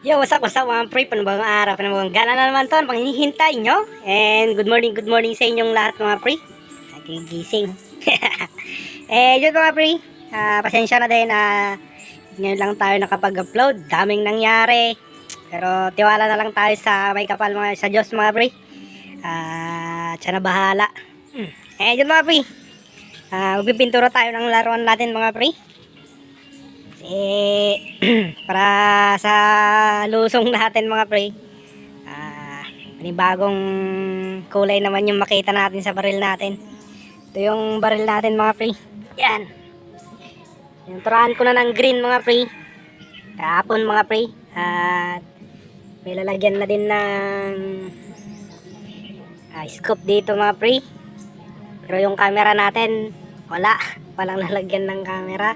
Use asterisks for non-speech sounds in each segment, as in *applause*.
Yo, what's up, what's up mga pre? Panibagong araw, panibagong gana na naman to. Ang panghihintay nyo. And good morning, good morning sa inyong lahat mga pre. Nagigising. *laughs* eh, yun mga pre. Ah, pasensya na din. Ah, ngayon lang tayo nakapag-upload. Daming nangyari. Pero tiwala na lang tayo sa may kapal mga sa Diyos mga pre. Ah, siya na bahala. Hmm. Eh, yun mga pre. Ah, magpipintura tayo ng laruan natin mga pre. Eh, *clears throat* para sa lusong natin mga pre, ah, bagong kulay naman yung makita natin sa baril natin. Ito yung baril natin mga pre. Yan. Turahan ko na ng green mga pre. Kahapon mga pre. At may lalagyan na din ng ah, scope dito mga pre. Pero yung camera natin, wala. *laughs* Walang lalagyan ng camera.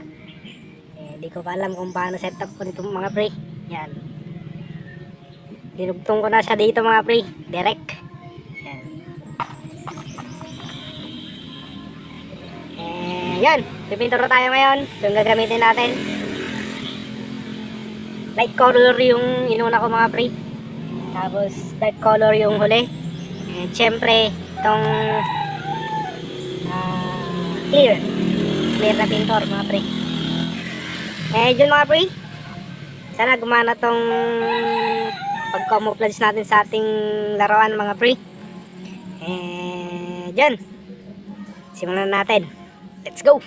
Eh, di ko pa alam kung paano setup ko nito mga pre. Yan. Dinugtong ko na siya dito mga pre. Direct. Yan. Eh, yan. Pipinturo tayo ngayon. Ito yung gagamitin natin. Light color yung inuna ko mga pre. Tapos dark color yung huli. And syempre, itong ah, clear. Clear na pintor mga pre. Eh, yun mga pre. Sana gumana tong pag-camouflage natin sa ating laruan mga pre. Eh, dyan. Simulan natin. Let's go!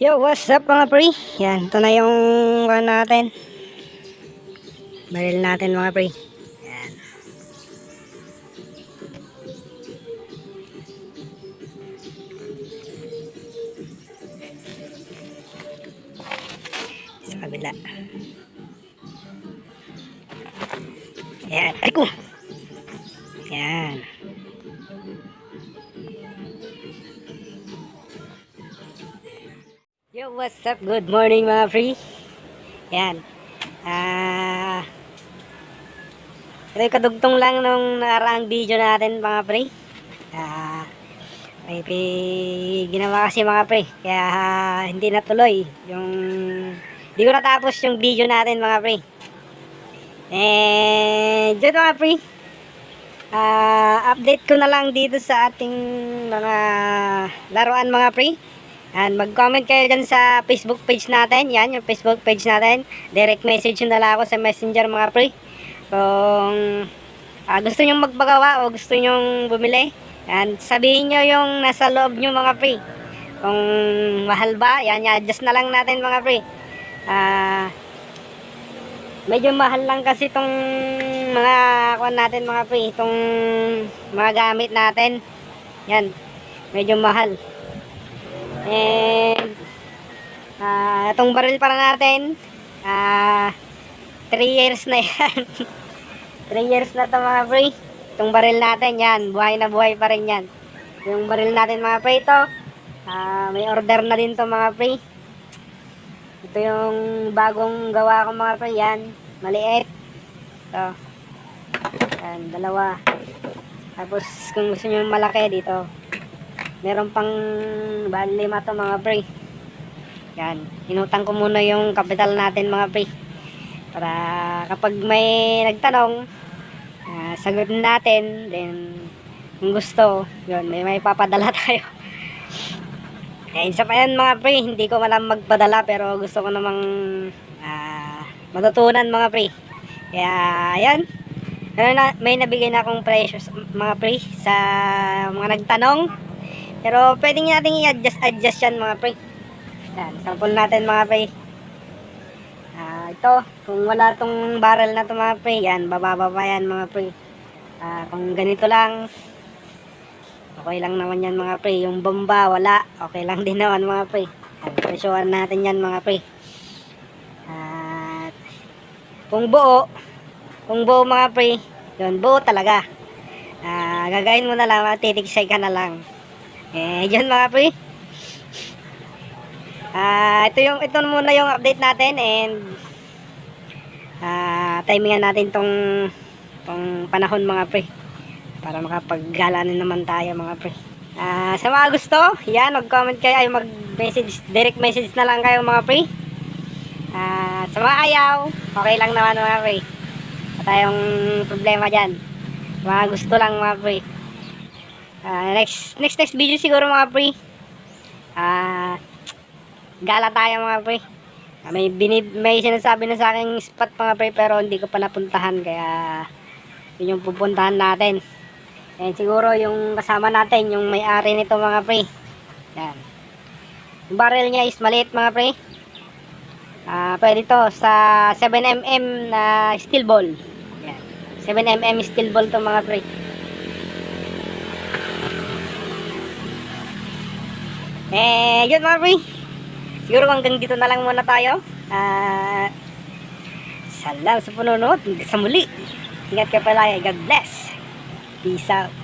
Yo, what's up mga pre? Yan, ito na yung ano natin. Baril natin mga pre. Yan. Sa kabila. Yan, ay ko. Yan. Yo, what's up? Good morning mga pre. Yan. Ah... ito yung kadugtong lang nung nakaraang video natin mga pre. Ah... may pi- ginawa kasi mga pre. Kaya ah, hindi natuloy. Yung... Hindi ko natapos yung video natin mga pre. Eh... Dito mga pre. Ah... update ko na lang dito sa ating mga laruan mga pre. And mag-comment kayo dyan sa Facebook page natin. Yan, yung Facebook page natin. Direct message nyo na lang ako sa messenger mga pre. Kung ah, gusto nyo magpagawa o gusto nyo bumili. And sabihin nyo yung nasa loob nyo mga pre. Kung mahal ba, yan, i-adjust na lang natin mga pre. Ah... medyo mahal lang kasi itong mga kuan natin mga pre, itong mga gamit natin. Yan, medyo mahal. And ah itong baril para natin ah 3 years na yan. *laughs* 3 years na to mga pre. Itong baril natin yan, buhay na buhay pa rin yan. Yung baril natin mga pre ito, ah may order na din to mga pre. Ito yung bagong gawa ko mga pre yan, maliit. Ito. Yan, dalawa. Tapos kung gusto nyo malaki dito, meron pang bali lima to mga pre yan inutang ko muna yung capital natin mga pre para kapag may nagtanong Ah, sagutin natin. Then, kung gusto, yun, may may papadala *laughs* tayo. Eh, isa pa yan mga pre, hindi ko malam magpadala pero gusto ko namang ah, matutunan mga pre. Kaya, yan. May nabigay na akong presyo mga pre sa mga nagtanong. Pero pwedeng natin i-adjust adjust yan mga pre. Yan, sample natin mga pre. Ah, ito, kung wala tong barrel na to mga pre, yan, bababa pa yan mga pre. Ah, kung ganito lang, okay lang naman yan mga pre. Yung bomba, wala, okay lang *laughs* din naman mga pre. Yan, presyohan natin yan mga pre. At, kung buo, kung buo mga pre, yun, buo talaga. Ah, gagawin mo na lang, titiksay ka na lang. Eh, yun mga pre. Ah, ito yung ito muna yung update natin and ah timingan natin tong tong panahon mga pre para makapaggala na naman tayo mga pre. Ah, sa mga gusto, yan, mag-comment kayo ay mag-message, direct message na lang kayo mga pre. Ah, sa mga ayaw, okay lang naman mga pre. Wala tayong problema diyan. Mga gusto lang mga pre. Ah, next next next video siguro mga pre. Ah, gala tayo mga pre. Ah, may binib may sinasabi na sa akin spot mga pre pero hindi ko pa napuntahan kaya yun yung pupuntahan natin. And siguro yung kasama natin yung may-ari nito mga pre. Yan. Yung barrel niya is maliit mga pre. Ah, pwede to sa 7mm na steel ball. Yan. 7mm steel ball to mga pre. Eh, yun mga. Siguro hanggang dito na lang muna tayo. Ah, salamat sa panunod. Hanggang Sa muli. Ingat ka palagi. God bless. Peace out.